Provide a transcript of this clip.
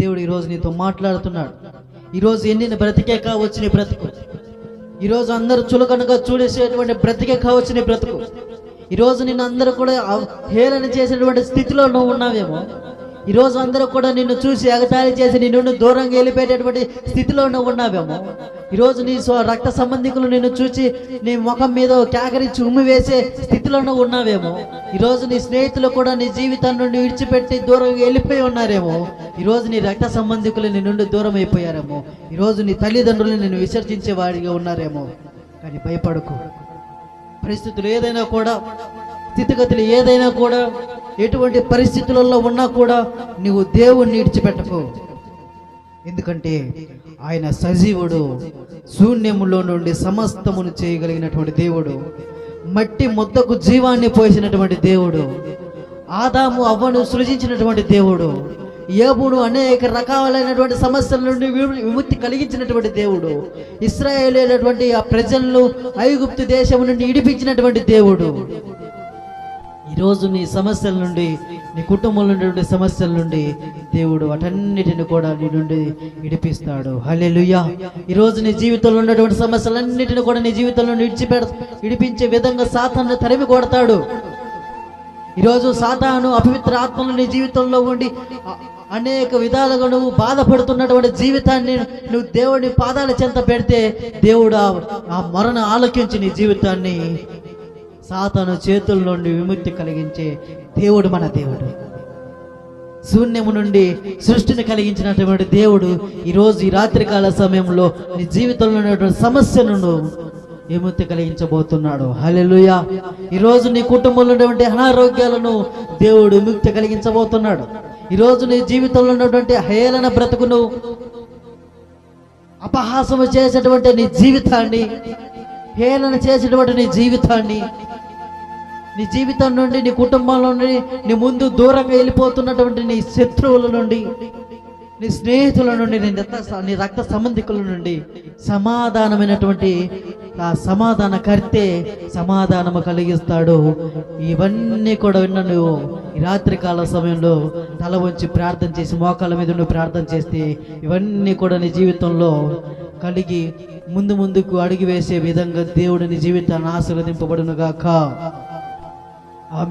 దేవుడు ఈరోజు నీతో మాట్లాడుతున్నాడు. ఈరోజు ఎన్ని బ్రతికే కావచ్చు నీ బ్రతుకు. ఈరోజు అందరూ చులకనగా చూడేసేటువంటి బ్రతికే కావచ్చు నీ బ్రతుకు. ఈరోజు నిన్ను అందరూ కూడా అవ- హేళన చేసేటువంటి స్థితిలో నువ్వు ఉన్నావేమో. ఈరోజు అందరూ కూడా నిన్ను చూసి ఎగతాళి చేసి నిన్ను దూరంగా వెళ్ళిపోయేటటువంటి స్థితిలో నువ్వు ఉన్నావేమో. ఈరోజు నీ స్వ రక్త సంబంధికులు నిన్ను చూసి నీ ముఖం మీద కేకరించి ఉమ్మి వేసే స్థితిలో ఉన్నావేమో. ఈరోజు నీ స్నేహితులు కూడా నీ జీవితం నుండి విడిచిపెట్టి దూరంగా వెళ్ళిపోయి ఉన్నారేమో. ఈరోజు నీ రక్త సంబంధికులు నీ నుండి దూరం అయిపోయారేమో. ఈరోజు నీ తల్లిదండ్రులు నిన్ను విసర్జించే వాడిగా ఉన్నారేమో. కానీ భయపడకు. పరిస్థితులు ఏదైనా కూడా స్థితిగతులు ఏదైనా కూడా ఎటువంటి పరిస్థితులలో ఉన్నా కూడా నువ్వు దేవుణ్ణి విడిచిపెట్టకు. ఎందుకంటే ఆయన సజీవుడు శూన్యములో నుండి సమస్తమును చేయగలిగినటువంటి దేవుడు మట్టి ముద్దకు జీవాన్ని పోసినటువంటి దేవుడు ఆదాము అవ్వను సృజించినటువంటి దేవుడు ఏబును అనేక రకాలైనటువంటి సమస్యల నుండి విముక్తి కలిగించినటువంటి దేవుడు ఇస్రాయేల్ అయినటువంటి ఆ ప్రజలను ఐగుప్తు దేశం నుండి ఇడిపించినటువంటి దేవుడు. ఈరోజు నీ సమస్యల నుండి నీ కుటుంబంలో నుండి సమస్యల నుండి దేవుడు వాటన్నిటిని కూడా నీ నుండి ఇడిపిస్తాడు హల్లెలూయా. ఈరోజు నీ జీవితంలో ఉన్నటువంటి సమస్యలన్నిటిని కూడా నీ జీవితంలో విడిచిపెడ విడిపించే ఇడిపించే విధంగా సాతాను తరిమి కొడతాడు. ఈరోజు సాతాను అపవిత్ర ఆత్మలు నీ జీవితంలో ఉండి అనేక విధాలుగా నువ్వు బాధపడుతున్నటువంటి జీవితాన్ని నువ్వు దేవుడి పాదాల చెంత పెడితే దేవుడు ఆ- ఆ మరణ ఆలోకించి నీ జీవితాన్ని సాతాను చేతుల నుండి విముక్తి కలిగించే దేవుడు మన దేవుడు. శూన్యము నుండి సృష్టిని కలిగించినటువంటి దేవుడు ఈరోజు ఈ రాత్రికాల సమయంలో నీ జీవితంలో ఉన్నటువంటి సమస్యను నువ్వు విముక్తి కలిగించబోతున్నాడు? హల్లెలూయా. ఈరోజు నీ కుటుంబంలో ఉన్నటువంటి అనారోగ్యాలను దేవుడు విముక్తి కలిగించబోతున్నాడు. ఈరోజు నీ జీవితంలో ఉన్నటువంటి హేళన బ్రతుకును అపహాసము చేసేటువంటి నీ జీవితాన్ని హేళన చేసేటువంటి నీ జీవితాన్ని నీ జీవితం నుండి నీ కుటుంబంలో నుండి నీ ముందు దూరంగా వెళ్ళిపోతున్నటువంటి నీ శత్రువుల నుండి నీ స్నేహితుల నుండి నీ రక్త నీ రక్త సంబంధికుల నుండి సమాధానమైనటువంటి ఆ సమాధాన కర్తే సమాధానము కలిగిస్తాడు. ఇవన్నీ కూడా విన్న నువ్వు ఈ రాత్రికాల సమయంలో తల వంచి ప్రార్థన చేసి మోకాళ్ళ మీద నువ్వు ప్రార్థన చేస్తే ఇవన్నీ కూడా నీ జీవితంలో కలిగి ముందు ముందుకు అడుగు వేసే విధంగా దేవుడిని జీవితాన్ని ఆశీర్వదింపబడునుగాక. Amém.